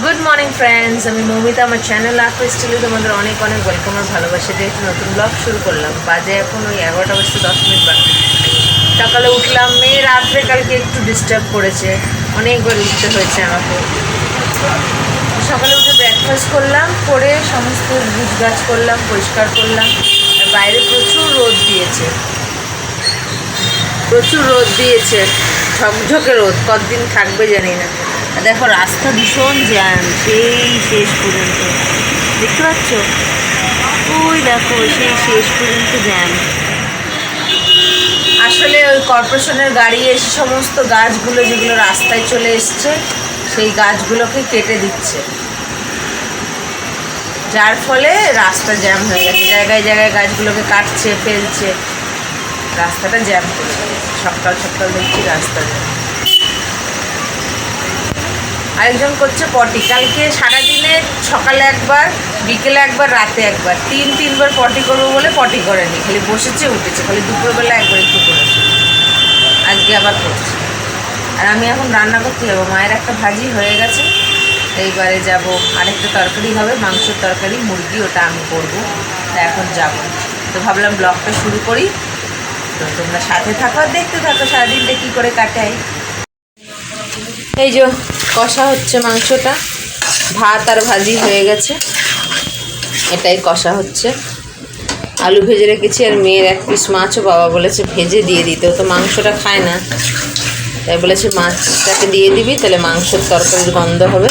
Good morning friends আমি মৌমিতা আমার channel art স্টিলে তোমাদের অনেক অনেক ওয়েলকাম আর ভালোবাসা একটা নতুন ব্লগ শুরু করলাম। বাজে এখন ওই এগারোটা বাজতে দশ মিনিট বাকি। সকালে উঠলাম, মেয়ে রাত্রে কালকে একটু ডিস্টার্ব করেছে। অনেকবার উঠতে হয়েছে আমাকে। সকালে উঠে ব্রেকফাস্ট করলাম, করে সমস্ত গুছ গাছ করলাম, পরিষ্কার করলাম। বাইরে প্রচুর রোদ দিয়েছে। প্রচুর রোদ দিয়েছে। ঝকঝকে রোদ, কতদিন থাকবে জানি না। দেখো, রাস্তা ভীষণ জ্যাম, সেই শেষ পর্যন্ত। দেখতে পাচ্ছ? ওই দেখো, সেই শেষ পর্যন্ত জ্যাম। আসলে ওই কর্পোরেশনের গাড়ি এসে সমস্ত গাছগুলো যেগুলো রাস্তায় চলে এসছে, সেই গাছগুলোকে কেটে দিচ্ছে। যার ফলে রাস্তা জ্যাম হয়ে গেছে। জায়গায় জায়গায় গাছগুলোকে কাটছে, ফেলছে। রাস্তাটা জ্যাম করে দিয়েছে। সকাল সকাল দেখছি রাস্তা জ্যাম। আরেকজন করছে পটি। কালকে সারাদিনে সকালে একবার, বিকেলে একবার, রাতে একবার। তিন, তিনবার পটি করব বলে পটি করেনি। খালি বসেছে, উঠেছে। খালি দুপুরবেলা একবার একটু করেছে। আজকে আবার করছে। আর আমি এখন রান্না করতে যাব। মায়ের একটা ভাজি হয়ে গেছে। এইবারে যাব। আরেকটা তরকারি হবে, মাংসের তরকারি, মুরগি, ওটা আমি করব। তা এখন যাব। তো ভাবলাম ব্লগটা শুরু করি। তো তোমরা সাথে থাকো দেখতে থাকো সারাদিনটা কী করে কাটাই। এই যে কষা হচ্ছে মাংসটা। ভাত আর ভাজি হয়ে গেছে। এটাই কষা হচ্ছে। আলু ভেজে রেখেছি আর মেয়ের এক পিস মাছও বাবা বলেছে ভেজে দিয়ে দিতে। ও তো মাংসটা খায় না। তাই বলেছে মাছটাকে দিয়ে দিবি, তাহলে মাংসের তরকারির গন্ধ হবে।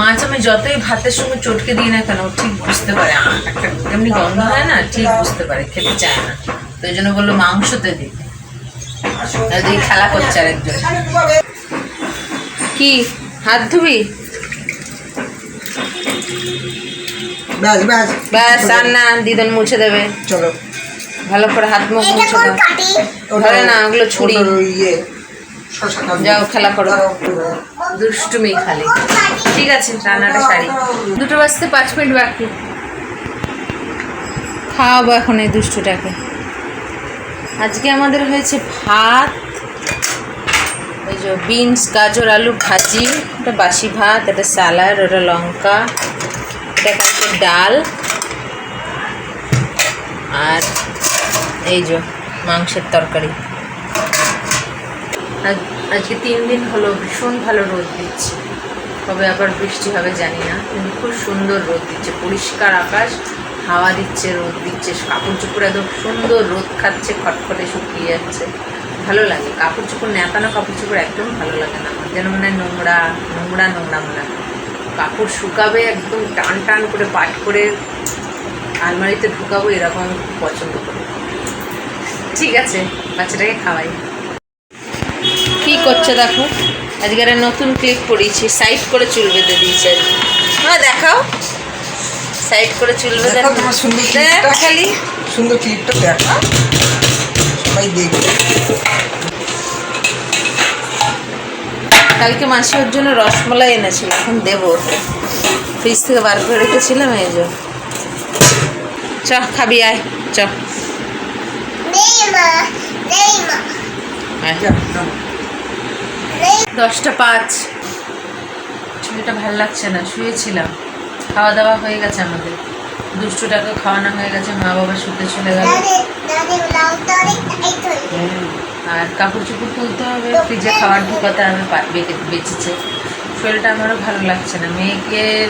মাছ আমি যতই ভাতের সঙ্গে চটকে দিই না কেন ঠিক বুঝতে পারে একটা এমনি গন্ধ হয় না, ঠিক বুঝতে পারে, খেতে চায় না। তো এই জন্য বলল মাংসতে দিতে খেলা করছে আরেকজন। কি? হাত ধুবি? ব্যাস ব্যাস। ব্যাস আর না দিদন মুছে দেবে। চলো। ভালো করে হাত মুখ মুছে দাও। ধরে না ওগুলো ছুরি। ইয়ে। যাও খেলা করো। দুষ্টুমি খালি। ঠিক আছে রান্নাটা সারি। দুটো বাজতে পাঁচ মিনিট বাকি। খাওয়াবো এখন এই দুষ্টুটাকে। আজকে আমাদের হয়েছে ভাত ওই যে বিনস গাজর, আলু ভাজি ওটা বাসি ভাত এটা স্যালাড ওটা লঙ্কা এটা ডাল, আর এই যে মাংসের তরকারি। আজ- আজকে তিন দিন হলো ভীষণ ভালো রোদ দিচ্ছে। তবে আবার বৃষ্টি হবে, জানি না, কিন্তু খুব সুন্দর রোদ দিচ্ছে। পরিষ্কার আকাশ, হাওয়া দিচ্ছে, রোদ দিচ্ছে, কাপড় চোপড় একদম সুন্দর রোদ খাচ্ছে, খটখটে শুকিয়ে যাচ্ছে। ভালো লাগে। কাপড় চোপড় নেতানো কাপড় চোপড় একদম ভালো লাগে না আমার। যেন মনে হয় নোংরা নোংরা নোংরা মনে হয়। কাপড় শুকাবে একদম টান টান করে পাট করে আলমারিতে ঢুকাবো এরকম পছন্দ করি। ঠিক আছে বাচ্চাটাকে খাওয়াই। কি করছে দেখো? আজকে আর নতুন ক্লিপ পরিয়েছি সাইড করে চুল বেঁধে দিয়েছে। হ্যাঁ দেখাও। সাইড করে চুল বেঁধে দেখো তোমার সুন্দর দেখ ক্লিপটা খালি। সুন্দর ক্লিপটা দেখা। সবাই দেখবে কালকে মাসি ওর জন্য রসমালাই এনেছিল এখন দেবো ফ্রিজ থেকে বার করে রেখেছিলাম এই যে। চ খাবি আয়। চ। দশটা পাঁচ। ছবিটা ভালো লাগছে না শুয়েছিলাম। খাওয়া দাওয়া হয়ে গেছে আমাদের। দুষ্টুটাকে খাওয়ানো হয়ে গেছে মা বাবা শুতে চলে গেল। আর কাপড় চোপড় তুলতে হবে ফ্রিজে খাবার ঢুকাতে পা- বেঁচেছে। শরীরটা আমারও ভালো লাগছে না। মেয়েকে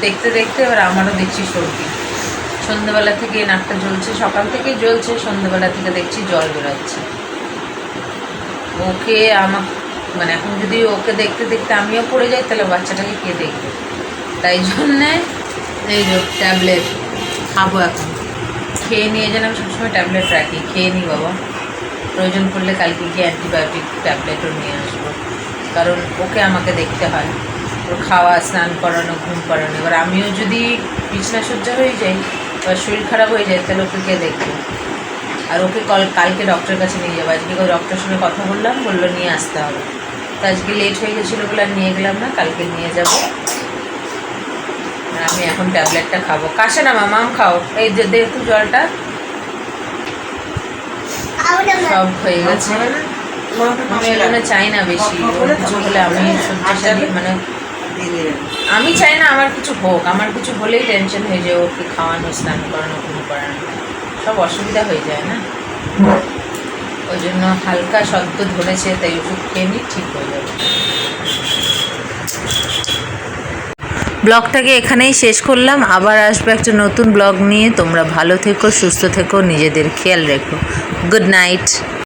দেখতে দেখতে এবার আমারও দেখছি সর্দি। সন্ধ্যেবেলা থেকে নাকটা জ্বলছে, সকাল থেকেই জ্বলছে, সন্ধ্যেবেলা থেকে দেখছি জল বেরোচ্ছে। ওকে আমার মানে এখন যদি ওকে দেখতে দেখতে আমিও পড়ে যাই, তাহলে বাচ্চাটাকে কে দেখবে? তাই জন্যে এই ট্যাবলেট খাব এখন। খেয়ে নিয়ে যেন আমি সবসময় ট্যাবলেট রাখি। খেয়ে নিই বাবা। প্রয়োজন পড়লে কালকে গিয়ে অ্যান্টিবায়োটিক ট্যাবলেটও নিয়ে আসব। কারণ ওকে আমাকে দেখতে হয়। ওর খাওয়া, স্নান করানো, ঘুম করানো। এবার আমিও যদি বিছনা সজ্জা হয়ে যাই বা শরীর খারাপ হয়ে যায়, তাহলে ওকে কে দেখবে? আর ওকে কল, কালকে ডক্টরের কাছে নিয়ে যাব। আজকে ডক্টরের সঙ্গে কথা বললাম, বলল নিয়ে আসতে হবে। তো আজকে লেট হয়ে গেছিল বলে আর নিয়ে গেলাম না, কালকে নিয়ে যাব। আমি এখন ট্যাবলেটটা খাব। কাশে না মামাম খাও। এই যে দেখো জলটা। সব হয়ে গেছে। আমি জন্য চাই না বেশি। কিছু হলে আমি মানে আমি চাই না আমার কিছু হোক। আমার কিছু হলেই টেনশন হয়ে যায়, ওকে খাওয়ানো, স্নান করানো, ঘুম করানো। সব অসুবিধা হয়ে যায় না? ওই জন্য হালকা সদ্য ধরেছে, তাই ওষুধ খেয়ে নিই ঠিক হয়ে যাবে। ব্লগটাকে এখানেই শেষ করলাম। আবার আসবে একটা নতুন ব্লগ নিয়ে। তোমরা ভালো থেকো, সুস্থ থেকো, নিজেদের খেয়াল রেখো। Good night.